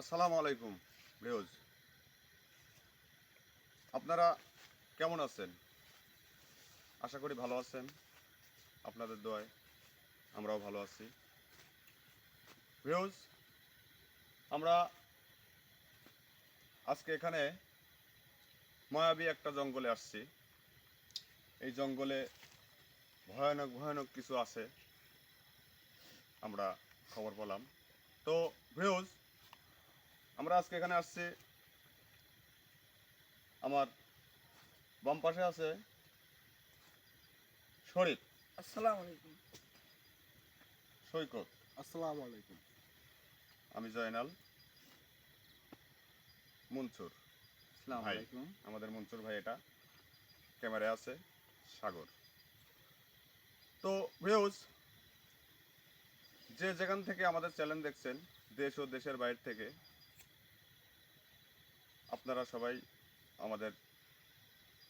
আসসালামু আলাইকুম রেওজ আপনারা কেমন আছেন? আশা করি ভালো আছেন। আপনাদের দোয়ায় আমরাও ভালো আছি। রেওজ আমরা আজকে এখানে মায়াবী একটা জঙ্গলে আসছি। এই জঙ্গলে ভয়ানক ভয়ানক কিছু আছে। আমরা খবর পেলাম। তো ভিউজ আমরা আজকে এখানে আসছি। আমার বাম পাশে আছে শরীফ। আসসালামু আলাইকুম। সৈকত। আসসালামু আলাইকুম। আমি জয়নাল মনসুর। আসসালামু ভাই। আলাইকুম। আমাদের মনসুর ভাই এটা। ক্যামেরায় আছে সাগর। তো ভিউজ যে যেখান থেকে আমাদের চ্যানেল দেখছেন দেশ ও দেশের বাইরে থেকে আপনারা সবাই আমাদের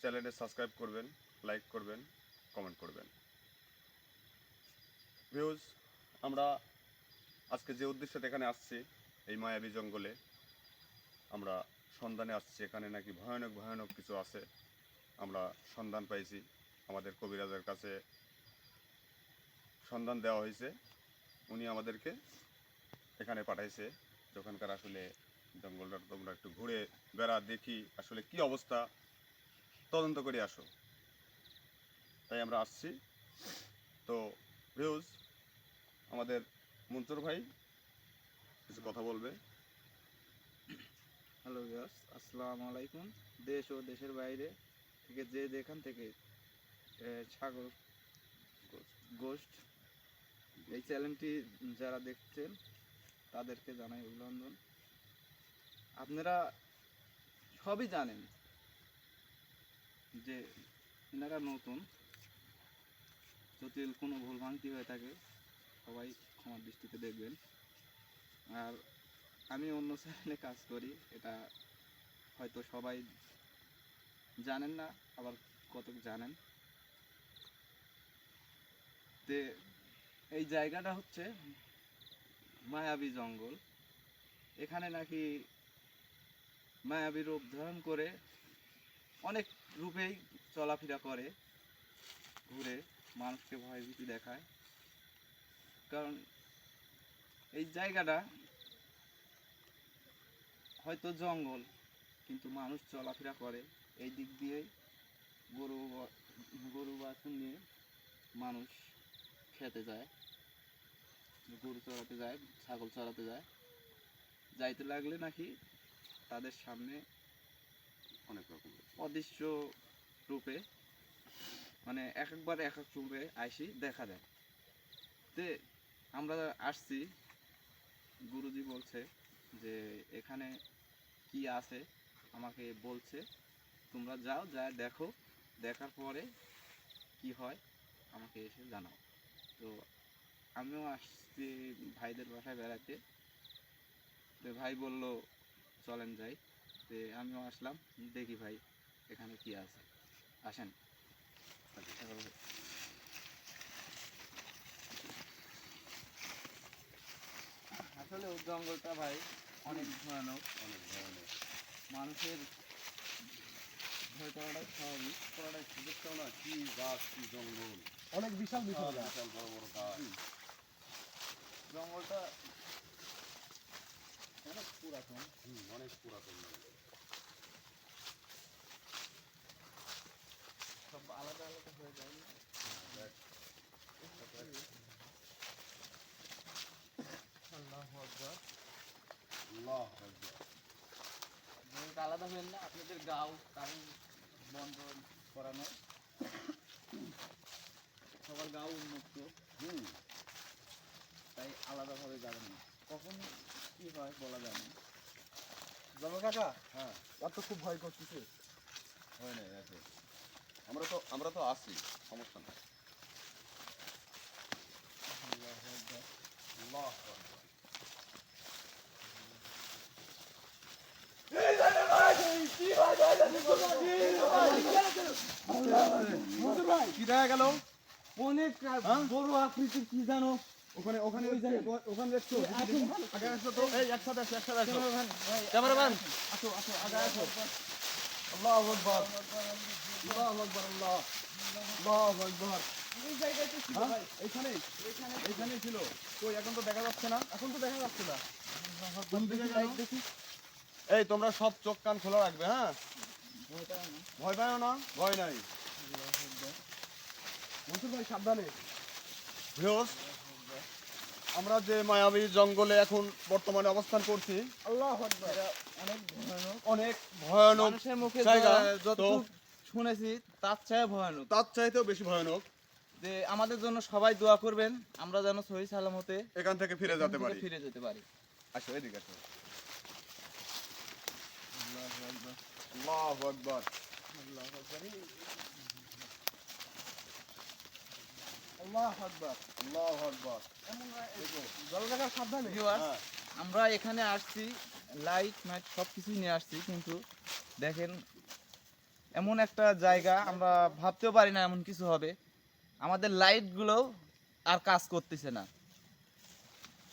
চ্যানেলে সাবস্ক্রাইব করবেন, লাইক করবেন, কমেন্ট করবেন। ভিউজ, আমরা আজকে যে উদ্দেশ্যে এখানে আসছি, এই মায়াবী জঙ্গলে, আমরা সন্ধানে আসছি। এখানে নাকি ভয়ানক ভয়ানক কিছু আছে। আমরা সন্ধান পাইছি আমাদের কবিরাজের কাছে। সন্ধান দেওয়া হয়েছে। উনি আমাদেরকে এখানে পাঠাইছে, যখনকার আসলে জঙ্গলটা তোমরা একটু ঘুরে বেড়া, দেখি আসলে কি অবস্থা। তদন্ত করে আসো। তাই আমরা আসছি। তো ভিউজ, আমাদের মনসুর ভাই কিছু কথা বলবে। হ্যালো ভিউয়ার্স, আসসালামু আলাইকুম। দেশ ও দেশের বাইরে থেকে যে যেখান থেকে সাগর গোস্ট এই চ্যানেলটি যারা দেখছেন, তাদেরকে জানাই অভিনন্দন। আপনারা সবই জানেন যে এনারা নতুন যদি কোনো ভুল ভুলভ্রান্তি হয়ে থাকে, সবাই ক্ষমার দৃষ্টিতে দেখবেন। আর আমি অন্য চ্যানেলে কাজ করি, এটা হয়তো সবাই জানেন না, আবার কতক জানেন। তে এই জায়গাটা হচ্ছে মায়াবী জঙ্গল। এখানে নাকি মায়াবী রূপ ধারণ করে অনেক রূপেই চলাফেরা করে, ঘুরে, মানুষকে ভয়ভীতি দেখায়। কারণ এই জায়গাটা হয়তো জঙ্গল, কিন্তু মানুষ চলাফেরা করে। এই দিক দিয়েই গরু গরু বাছুর নিয়ে মানুষ খেতে যায়, গরু চড়াতে যায়, ছাগল চড়াতে যায়। যাইতে লাগলে নাকি তাদের সামনে অনেক রকম অদৃশ্য রূপে মানে এক একবার এক এক রূপে আইসি দেখা দেয় তে আমরা আসছি গুরুজি বলছে যে এখানে কি আছে? আমাকে বলছে তোমরা যাও যা দেখো দেখার পরে কি হয় আমাকে এসে জানাও। তো আমিও আসছি ভাইদের বাসায় বেড়াতে তো ভাই বলল চলেন যাই। তো আমিও আসলাম দেখি ভাই এখানে কি আছে। আসেন। আসলে ওই জঙ্গলটা ভাই অনেক ভয়ানক। অনেক ভয়ানক। মানুষের ভয় করাটাই স্বাভাবিক। করাটাই সুযোগটাও না কি গাছ কি জঙ্গল। অনেক বিশাল বিশাল বিশাল বড় বড় গাছ। জঙ্গলটা অনেক পুরাতন। হুম, অনেক পুরাতন সব আলাদা আলাদা হয়ে যায় না? আল্লাহু আকবার। আল্লাহ আকবার। আলাদা হবেন না আপনাদের গাও তাও বন্ধ করানো। সবার গাও উন্মুক্ত। হুম। তাই আলাদাভাবে যাবেন না। কখন কি হয় বলা যায় না। জঙ্গল কাকা? হ্যাঁ। আর তো খুব ভয় করতেছে। হয় নাই আছে। আমরা তো আমরা তো আছি সমস্যা নাই। কি দেখা গেল? অনেক বড় আকৃতির কি জানো? ওখানে ওখানে ওই জায়গায়। ওখানে দেখছ আগে আসো তো। এই একসাথে আসো একসাথে আসো। ক্যামেরাম্যান আসো আসো আগে আসো। আল্লাহু আকবার। আল্লাহু আকবার আল্লাহ। আল্লাহু আকবার। হ্যাঁ? এইখানেই। এইখানেই ছিল। কই এখন তো দেখা যাচ্ছে না? এখন তো দেখা যাচ্ছে না। এই তোমরা সব চোখ কান খোলা রাখবে হ্যাঁ? ভয় পাও না। ভয় নাই। মনসুর ভাই সাবধানে। ভিউস আমরা যে মায়াবী জঙ্গলে এখন বর্তমানে অবস্থান করছি আল্লাহ অনেক ভয়ানক। অনেক ভয়ানক মানুষের মুখে জায়গা, যা- শুনেছি তার চাই ভয়ানক। তার চাইতেও বেশি ভয়ানক। যে আমাদের জন্য সবাই দোয়া করবেন আমরা যেন সহি সালামতে এখান থেকে ফিরে যেতে পারি। ফিরে যেতে পারি। আসো এদিকে আসো। আল্লাহু আকবার। আল্লাহ আকবার। আল্লাহু আকবার জল কাকা সাবধানে Viewers, হ্যাঁ আমরা এখানে আসছি লাইট মাইট সব কিছুই নিয়ে আসছি কিন্তু দেখেন এমন একটা জায়গা আমরা ভাবতেও পারি না এমন কিছু হবে। আমাদের লাইটগুলো আর কাজ করতেছে না।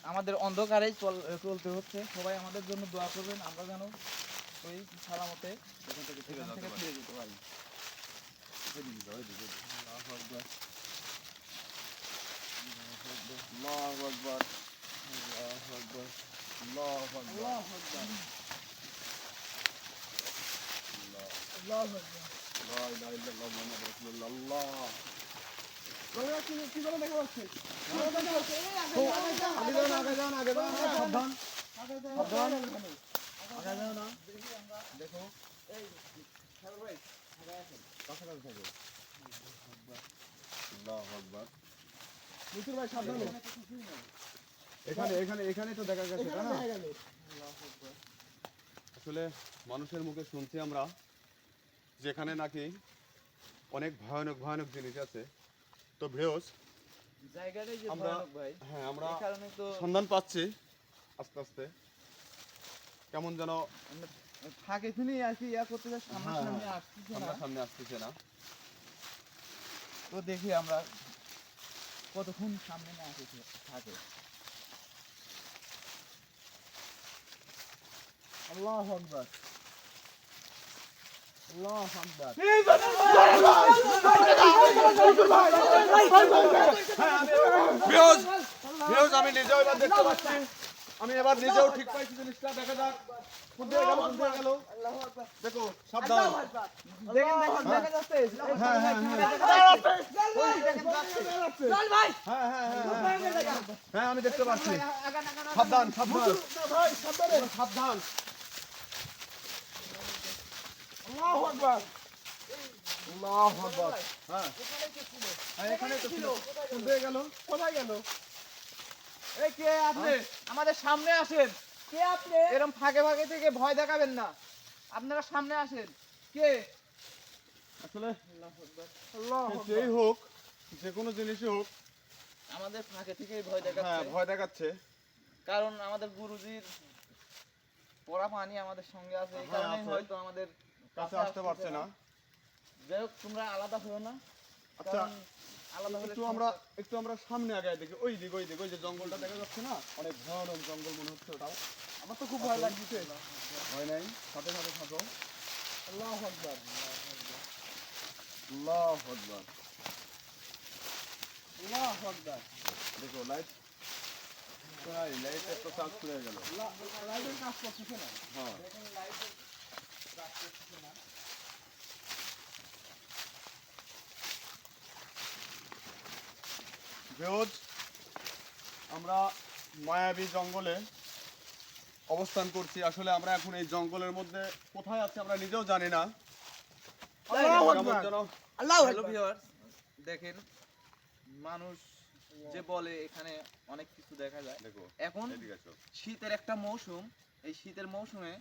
আমাদের অন্ধকারেই চল- চলতে হচ্ছে। সবাই আমাদের জন্য দোয়া করবেন আমরা যেন ওই সালামতে এখান থেকে ফিরে যেতে পারি ফিরে যেতে পারি এদিকে যাও, এদিকে, এদিকে। আল্লাহু আকবার। আল্লাহু আকবার আল্লাহু আল্লাহু আকবার আল্লাহ আকবার লা ইলাহা ইল্লাল্লাহ মুহাম্মাদুর রাসূলুল্লাহ আল্লাহ কি কি করে দেখা করে দেখা এই আকবার মনসুর ভাই সাবধানে। এখানে এখানে এখানে তো দেখা গেছে না? আসলে মানুষের মুখে শুনছি আমরা যেখানে নাকি অনেক ভয়ানক ভয়ানক জিনিস আছে। তো ভ্রেয়স জায়গাটাই যে ভয়ানক ভাই হ্যাঁ আমরা কারণে তো সন্ধান পাচ্ছি আস্তে আস্তে। কেমন যেন ফাঁকে আর কি ইয়া করতে হ্যাঁ, আসতেছে না। সামনে সামনে আসতেছে না। তো দেখি আমরা কতক্ষণ সামনে না কিছু থাকে। আল্লাহ আকবার। আমি নিজেও দেখতে পাচ্ছি। আমি এবার নিজেও ঠিক পাইছি জিনিসটা। দেখা যাক কোন দিকে গেল কোন দিকে গেল। দেখো সাবধান। দেখেন দেখেন দেখা যাচ্ছে। হ্যাঁ হ্যাঁ হ্যাঁ। ভাই। হ্যাঁ হ্যাঁ হ্যাঁ। হ্যাঁ হ্যাঁ আমি দেখতে পাচ্ছি। সাবধান সাবধান। ভাই সাবধানে। সাবধান। আল্লাহ আকবার। আল্লাহ আকবার। হ্যাঁ। হ্যাঁ এখানেই তো ছিল। দিকে গেল। কোথায় গেল? এই কে আপনি? আমাদের সামনে আসেন। কে আপনি? এরকম ফাঁকে ফাঁকে থেকে ভয় দেখাবেন না। আপনারা সামনে আসেন। কে? আসলে যেই হোক যে কোনো জিনিসই হোক আমাদের ফাঁকে থেকেই ভয় হ্যাঁ দেখাচ্ছে ভয় দেখাচ্ছে। কারণ আমাদের গুরুজির পড়া পানি আমাদের সঙ্গে আছে এই হ্যাঁ, কারণেই আছে। হয়তো আমাদের কাছে আসতে পারছে না। যাই হোক তোমরা আলাদা হও না। আচ্ছা কারণ একটু আমরা একটু আমরা সামনে আগায় দেখি। ওই দিক ওই দিক ওই যে জঙ্গলটা দেখা যাচ্ছে না? অনেক ভয়ানক জঙ্গল মনে হচ্ছে ওটাও। আমার তো খুব ভয় লাগছে। ভয় নাই? সাথে সাথে থাকো। আল্লাহ আকবার। আল্লাহ আকবার। আল্লাহ আকবার। দেখো লাইট তাই লাইট একটা চার্জ করে গেল। লাইটের কাজ করতেছে না? হ্যাঁ। বেহজ আমরা মায়াবী জঙ্গলে অবস্থান করছি। আসলে আমরা এখন এই জঙ্গলের মধ্যে কোথায় আছি আমরা নিজেও জানি না। দেখেন মানুষ যে বলে এখানে অনেক কিছু দেখা যায়। দেখো এখন শীতের একটা মৌসুম এই শীতের মৌসুমে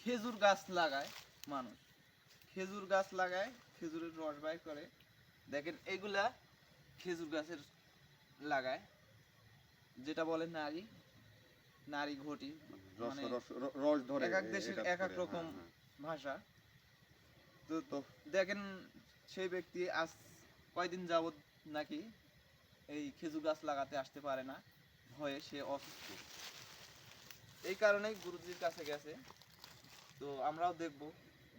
খেজুর গাছ লাগায় মানুষ। খেজুর গাছ লাগায় খেজুরের রস বাই করে। দেখেন এগুলা খেজুর গাছের লাগায়। যেটা বলে নারী নারী ঘটি রস মানে ধরে এক এক দেশের এক এক রকম হ্যাঁ, ভাষা। তো তো দেখেন সেই ব্যক্তি আজ কয়দিন যাবত নাকি এই খেজুর গাছ লাগাতে আসতে পারে না ভয়ে সে অসুস্থ। এই কারণেই গুরুজির কাছে গেছে। তো আমরাও দেখব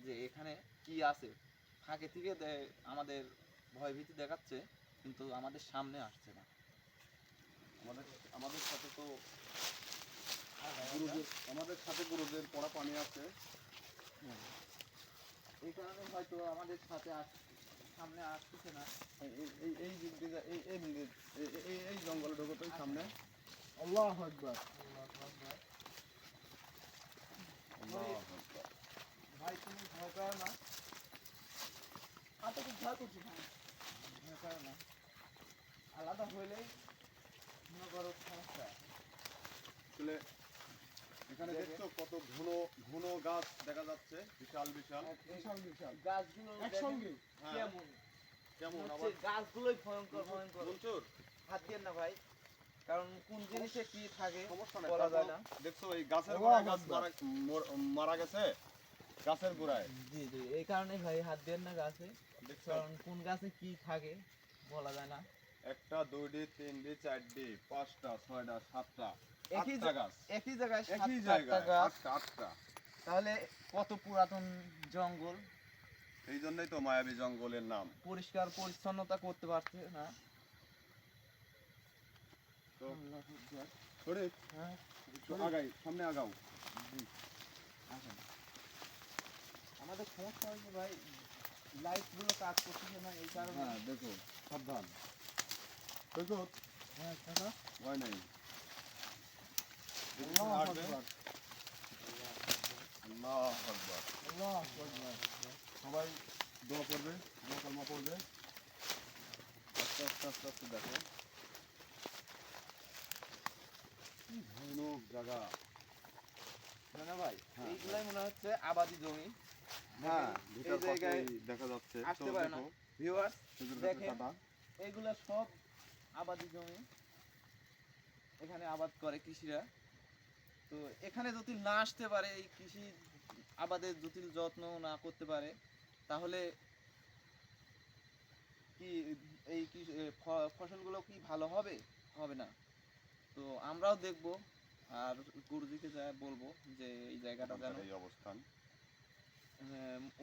যে এখানে কি আছে। ফাঁকে থেকে আমাদের ভয়ভীতি দেখাচ্ছে কিন্তু আমাদের সামনে আসছে না। আমাদের আমাদের সাথে তো গুরুদের আমাদের সাথে গুরুদের পড়া পানি আছে। এই কারণে হয়তো আমাদের সাথে সামনে আসতেছে না। এই এই- এই এই এই জঙ্গলে ঢোকো তো সামনে। আল্লাহু আকবার। ভাই তুমি ভয় পাও না? আপনি ভয় করছি ভাই ভয় পাও না। আলাদা হইলেই আসলে এখানে দেখছ কত ঘন ঘন গাছ দেখা যাচ্ছে। বিশাল বিশাল। বিশাল বিশাল। গাছগুলো একসঙ্গে। হ্যাঁ, কেমন? কেমন আবার? গাছগুলোই ভয়ঙ্কর ভয়ঙ্কর। হাত দিয়ে না ভাই। কারণ কোন জিনিসে কি থাকে বলা যায় না। দেখছ এই গাছের গোড়ায় গাছ মারা গেছে? গাছের গোড়ায়? জি জি এই কারণে ভাই হাত দিয়ে না গাছে। দেখছ। কারণ কোন গাছে কি থাকে বলা যায় না। একটা দুইটি তিনটি চারটি পাঁচটা ছয়টা সাতটা একই আটটা একই জায়গায় একই জায়গায় আটটা আটটা তাহলে কত পুরাতন জঙ্গল? এই জন্যই তো মায়াবী জঙ্গলের নাম। পরিষ্কার পরিচ্ছন্নতা করতে পারছে না। তো সরে। হ্যাঁ আগাই সামনে আগাও। আসেন। আমাদের সমস্যা হয়েছে ভাই লাইটগুলো কাজ করতেছে না এই কারণে। হ্যাঁ দেখো সাবধান। হ্যাঁ আকবার। সবাই দোয়া করবে দোয়া কলমা পড়বে আস্তে আস্তে আস্তে আস্তে দেখো ভয়ানক জায়গা ভাই এইগুলাই মনে হচ্ছে আবাদি জমি হ্যাঁ এই জায়গায় দেখা যাচ্ছে আসতে পারে না। দেখেন। এগুলা সব আবাদি জমি। এখানে আবাদ করে কৃষিরা। তো এখানে যদি না আসতে পারে এই কৃষি আবাদের যদি যত্ন না করতে পারে তাহলে কি এই ফসলগুলো কি ভালো হবে? হবে না। তো আমরাও দেখব। আর গুরুজিকে যা বলব যে এই জায়গাটা যেন এই অবস্থান।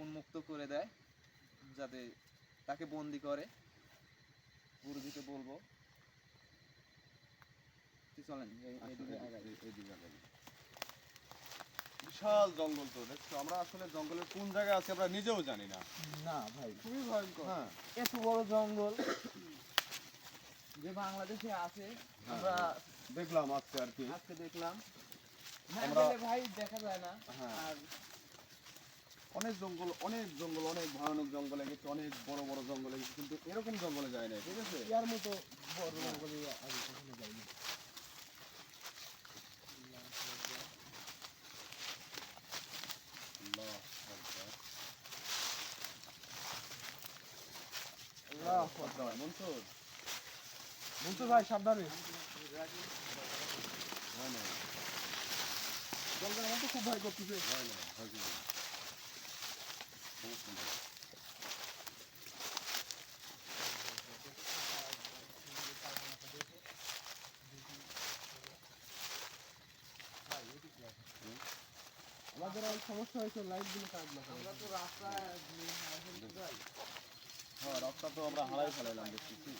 উন্মুক্ত করে দেয় যাতে তাকে বন্দি করে। গুরুজিকে বলব। চলেন আগাই। বিশাল জঙ্গল তো দেখছ? আমরা আসলে জঙ্গলের কোন জায়গায় আছি আমরা নিজেও জানি না। না ভাই। খুবই ভয়ঙ্কর। হ্যাঁ এত বড় জঙ্গল যে বাংলাদেশে আছে আমরা দেখলাম আজকে আর কি। আজকে দেখলাম। আমরা- ভাই দেখা যায় না। হ্যাঁ। আর অনেক জঙ্গল অনেক জঙ্গল অনেক ভয়ানক জঙ্গলে গেছে অনেক বড় বড় জঙ্গলে গেছে কিন্তু এরকম জঙ্গলে যায় না ঠিক আছে? ইয়ার মতো বড় জঙ্গলে আগে কখনো যাইনি আল্লাহ আকবার। আল্লাহু মনসুর। বলতো ভাই সাবধানে। জঙ্গলের মতো খুব ভয় করতেছে। আমাদের অনেক সমস্যা হয়েছে লাইটগুলো কাজ না আমরা তো রাস্তায় যাই। হ্যাঁ রাস্তা তো আমরা হারাই ফেলাইলাম দেখতেছি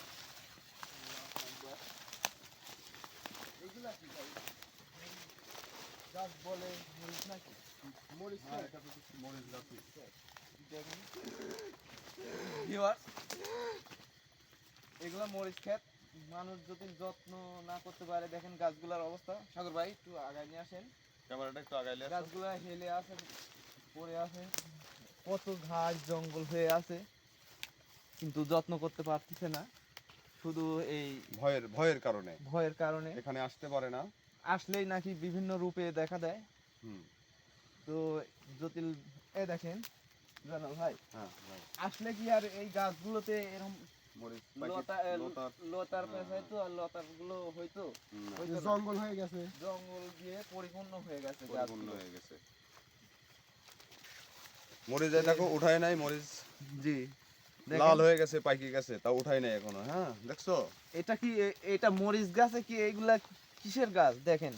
এগুলা কি ভাই গাছ বলে মরিচ নাকি মরিচ হ্যাঁ না। এটা তো মরিচ গাছই। দেখুন এগুলা মরিচ ক্ষেত মানুষ যদি যত্ন না করতে পারে দেখেন গাছগুলার অবস্থা সাগর ভাই একটু আগায় নিয়ে আসেন ক্যামেরাটা একটু আগাইলে। গাছগুলা হেলে আছে পড়ে আছে কত ঘাস জঙ্গল হয়ে আছে কিন্তু যত্ন করতে পারতেছে না। শুধু এই ভয়ের ভয়ের কারণে। ভয়ের কারণে। এখানে আসতে পারে না। আসলেই নাকি বিভিন্ন রূপে দেখা দেয়। তো জটিল এ দেখেন জানো ভাই। হ্যাঁ আসলে কি আর এই গাছগুলোতে এরকম লতার হ্যাঁ, আর লতারগুলো হয়তো। হুম, না, হয়তো না। জঙ্গল হয়ে গেছে। জঙ্গল দিয়ে পরিপূর্ণ হয়ে গেছে পরিপূর্ণ হয়ে গেছে। মরিচ এই দেখো উঠায় নাই মরিচ। জি। লাল হয়ে গেছে পাইকে গেছে তা উঠাই নাই এখনও হ্যাঁ? দেখছ? এটা কি এটা মরিচ গাছে কি এইগুলা কিসের গাছ? দেখেন।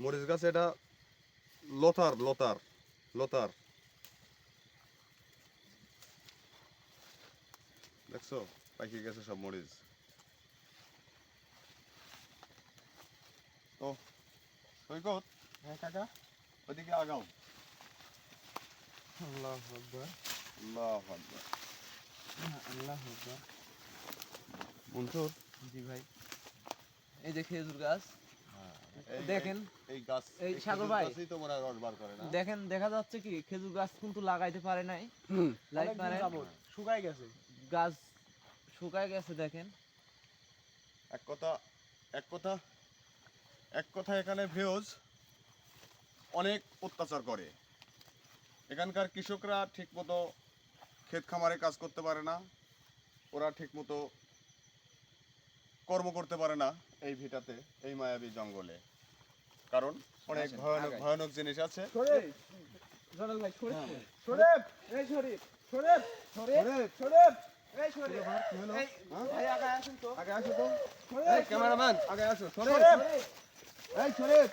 মরিচ গাছ এটা লতার লতার লতার। দেখছ? পাইকে গেছে সব মরিচ। তো সৈকত? হ্যাঁ কাকা। ওইদিকে আগাও। আল্লাহ আকবার। আল্লাহ আকবার। আল্লাহ আকবার। মনসুর? জি ভাই। এই যে খেজুর গাছ। দেখেন। এই গাছ এই এই সাগর ভাই। গাছেই তো মনে রস বার করে না। দেখেন দেখা যাচ্ছে কি খেজুর গাছ কিন্তু লাগাইতে পারে নাই। লাইট যাবত শুকায় গেছে। গাছ শুকায় গেছে দেখেন। এক কথা এক কথা এক কথা এখানে ভিউজ অনেক অত্যাচার করে। এখানকার কৃষকরা ঠিকমতো ক্ষেত খামারে কাজ করতে পারে না ওরা ঠিকমতো কর্ম করতে পারে না এই ভিটাতে এই মায়াবী জঙ্গলে কারণ অনেক ভয়ানক ভয়ানক জিনিস আছে শরীফ জনাল ভাই শরীফ হ্যাঁ। শরীফ এই শরীফ শরীফ শরীফ শরীফ এই শরীফ এই ভাই আগে আসুন তো আগে আসো ক্যামেরাম্যান আগে আসো এই শরীফ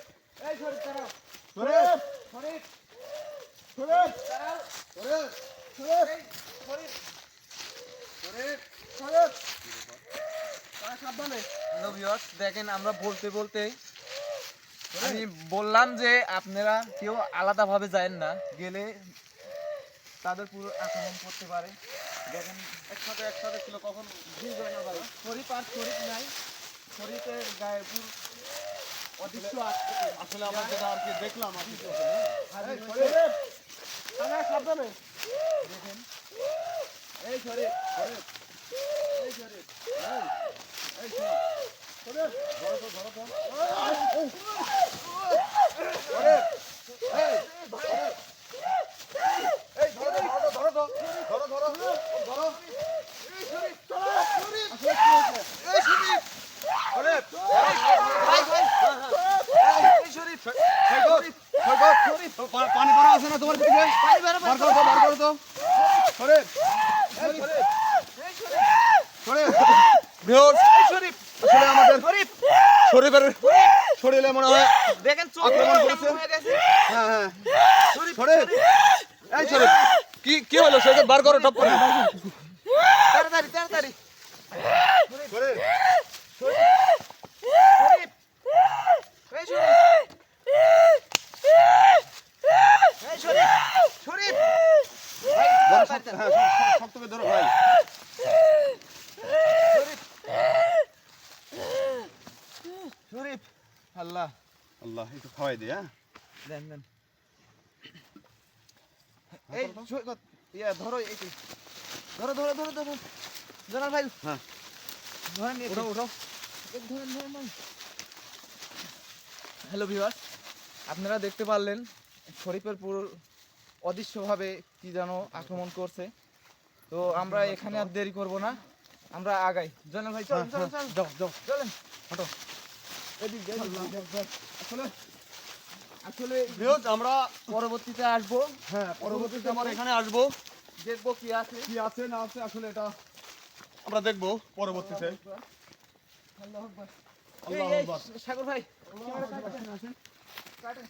এই শরীফ দাঁড়াও শরীফ শরীফ শরীফ দাঁড়াও শরীফ শরীফ দেখেন আমরা বলতে বলতে আমি বললাম যে আপনারা কেউ আলাদাভাবে যায় না গেলে তাদের পুরো আক্রমণ করতে পারে। দেখেন একসাথে একসাথে ছিল কখন জি জয়না ভাই। শরীফ আর শরীফ নাই। শরীফের গায়ে পুরো অদৃশ্য আসলে আমরা যেটা আর কি দেখলাম আর কি। দেখেন এই শরীফ শরীফ এই শরীফ এই শরীফ শরীফ ধরো তো ধরো তো শরীফ এই এই ধরো ধরো ধরো তো ধরো ধরো ধরো এই শরীফ শরীফ আসলে এই শরীফ শরীফ ভাই ভাই এই শরীফ শরীফ শরীফ পানি পড়া আছে না তোমার পানি বেরো বার করো তো বার করো তো শরীফ এই শরীফ এই শরীফ শরীফ ভিউয়ার্স এই শরীফ আসলে আমাদের শরীফ শরীফের শরীরে মনে হয় দেখেন চোখ আক্রমণ করেছে? হয়ে হ্যাঁ সরে এই শরীফ কি কি হলো? সেটা বার করো টপ করে। তাড়াতাড়ি তাড়াতাড়ি। শরীফ শরীফ এই শরীফ এই শরীফ শরীফ ভাই ধরো শক্ত হ্যাঁ শক্ত- শক্ত করে ধরো ভাই শরীফ শরীফ আল্লাহ আল্লাহ একটু খাওয়াই দিই হ্যাঁ? দেন দেন। এই ইয়া ধরো এই ধরো ধরো ধরো ধরো। জানাল ভাই হ্যাঁ। ধরেন উঠো উঠো ধরেন ধরেন হ্যালো ভিউয়ার্স আপনারা দেখতে পারলেন শরীফের পুরো অদৃশ্যভাবে কি যেন আক্রমণ করছে। তো আমরা এখানে আর দেরি করব না। আমরা আগাই। জনাল ভাই চলেন চলেন চলেন যাও যাও। চলেন। এদিক দিয়ে আসলে আমরা পরবর্তীতে আসব। হ্যাঁ পরবর্তীতে আমরা এখানে আসব। দেখব কি আছে। কি আছে না আছে আসলে এটা আমরা দেখব পরবর্তীতে। আল্লাহ আকবার। আল্লাহ আকবার। সাগর ভাই আসেন কাটেন